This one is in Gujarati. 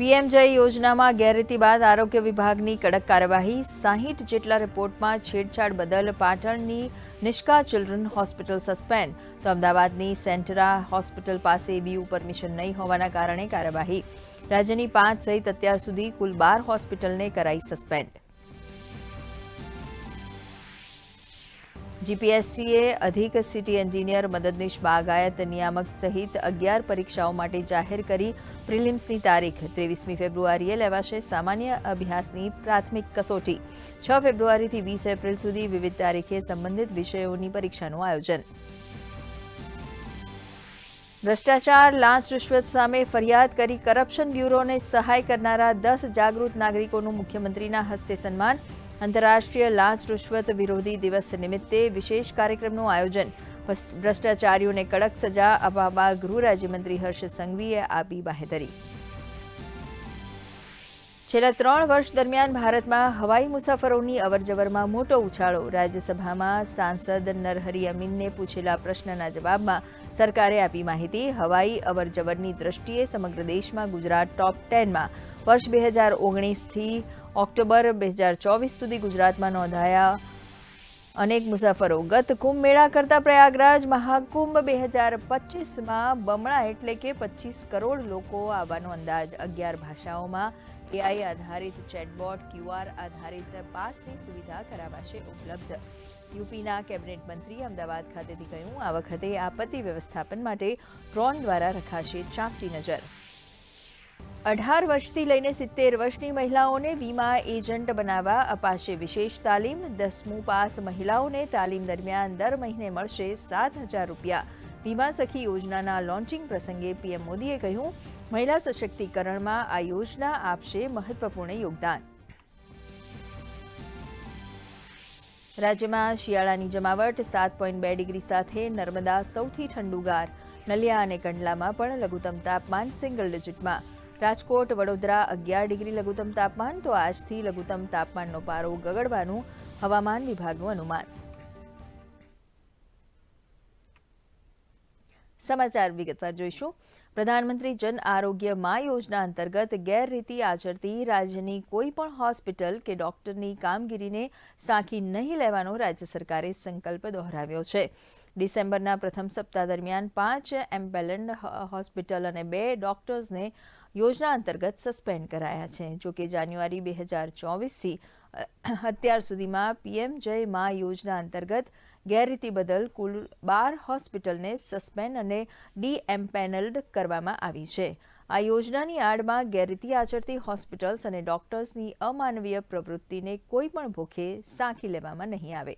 પીએમ જય યોજનામાં ગેરરીતિ બાદ આરોગ્ય વિભાગની કડક કાર્યવાહી, સાહીઠ જેટલા રિપોર્ટમાં છેડછાડ બદલ પાટણની નિષ્કા ચિલ્ડ્રન હોસ્પિટલ સસ્પેન્ડ. તો અમદાવાદની સેન્ટરા હોસ્પિટલ પાસે બીયુ પરમિશન નહીં હોવાના કારણે કાર્યવાહી. રાજ્યની પાંચ સહિત અત્યાર સુધી કુલ બાર હોસ્પિટલને કરાઈ સસ્પેન્ડ. જીપીએસસીએ અધિક સિટી એન્જિનિયર મદદનીશ બાગાયત નિયામક સહિત અગિયાર પરીક્ષાઓ માટે જાહેર કરી પ્રિલિમ્સની તારીખ. ત્રેવીસમી ફેબ્રુઆરીએ લેવાશે સામાન્ય અભ્યાસની પ્રાથમિક કસોટી. છ ફેબ્રુઆરીથી વીસ એપ્રિલ સુધી વિવિધ તારીખે સંબંધિત વિષયોની પરીક્ષાનું આયોજન. ભ્રષ્ટાચાર, લાંચ, રૂશ્વત સામે ફરિયાદ કરી કરપ્શન બ્યુરોને સહાય કરનારા દસ જાગૃત નાગરિકોનું મુખ્યમંત્રીના હસ્તે સન્માન. આંતરરાષ્ટ્રીય લાંચ રૂશ્વત વિરોધી દિવસ નિમિત્તે વિશેષ કાર્યક્રમનું આયોજન. ભ્રષ્ટાચારીઓને કડક સજા અપાવવા ગૃહ રાજ્યમંત્રી હર્ષ સંઘવીએ આપી બાહેધરી. છેલ્લા ત્રણ વર્ષ દરમિયાન ભારતમાં હવાઈ મુસાફરોની અવરજવરમાં મોટો ઉછાળો. રાજ્યસભામાં સાંસદ નરહરી અમીનને પૂછેલા પ્રશ્નના જવાબમાં સરકારે આપી માહિતી, હવાઈ અવરજવરની દ્રષ્ટિએ સમગ્ર દેશમાં ગુજરાત ટોપ ટેનમાં વર્ષ બે હજાર ઓગણીસથી ઓક્ટોબર બે હજાર ચોવીસ સુધી ગુજરાતમાં નોંધાયા અનેક મુસાફરો. ગત કુંભ મેળા કરતા પ્રયાગરાજ મહાકુંભ બે હજાર પચીસમાં બમણા એટલે કે પચીસ કરોડ લોકો આવવાનો અંદાજ. અગિયાર ભાષાઓમાં એઆઈ આધારિત ચેટબોટ ક્યુઆર આધારિત પાસની સુવિધા કરાવાશે ઉપલબ્ધ. યુપીના કેબિનેટ મંત્રી અમદાવાદ ખાતેથી કહ્યું, આ વખતે આપત્તિ વ્યવસ્થાપન માટે ડ્રોન દ્વારા રખાશે ચાંપતી નજર. અઢાર વર્ષથી લઈને સિત્તેર વર્ષની મહિલાઓને વીમા એજન્ટ બનાવવા અપાશે વિશેષ તાલીમ. દસમું પાસ મહિલાઓને તાલીમ દરમિયાન દર મહિને મળશે સાત હજાર રૂપિયા. વીમા સખી યોજનાના લોન્ચિંગ પ્રસંગે પીએમ મોદીએ કહ્યું મહિલા સશક્તિકરણમાં આ યોજના આપશે મહત્વપૂર્ણ યોગદાન. રાજ્યમાં શિયાળાની જમાવટ સાત પોઈન્ટ બે ડિગ્રી સાથે નર્મદા સૌથી ઠંડુગાર, નલિયા અને કંડલામાં પણ લઘુત્તમ તાપમાન સિંગલ ડિજિટમાં. રાજકોટ, વડોદરા અગિયાર ડિગ્રી લઘુત્તમ તાપમાન, તો આજથી લઘુત્તમ તાપમાનનો પારો ગગડવાનું હવામાન વિભાગનું અનુમાન. સમાચાર વિગતવાર જોઈશું. પ્રધાનમંત્રી જન આરોગ્ય મા યોજના અંતર્ગત ગેરરીતિ આચરતી રાજ્યની કોઈ પણ હોસ્પિટલ કે ડોક્ટરની કામગીરીને સાંખી નહીં લેવાનો રાજ્ય સરકારે સંકલ્પ દોહરાવ્યો છે. ડિસેમ્બરના પ્રથમ સપ્તાહ દરમિયાન પાંચ એમ્બેલન્ડ હોસ્પિટલ અને બે ડોક્ટર્સને યોજના અંતર્ગત સસ્પેન્ડ કરાયા છે. જોકે જાન્યુઆરી બે હજાર ચોવીસથી અત્યાર સુધીમાં પીએમ જય મા યોજના અંતર્ગત ગેરરીતિ બદલ કુલ બાર હોસ્પિટલને સસ્પેન્ડ અને ડીએમ્પેનલ્ડ કરવામાં આવી છે. આ યોજનાની આડમાં ગેરરીતિ આચરતી હોસ્પિટલ્સ અને ડોક્ટર્સની અમાનવીય પ્રવૃત્તિને કોઈ પણ ભૂખે સાંકી લેવામાં નહીં આવે.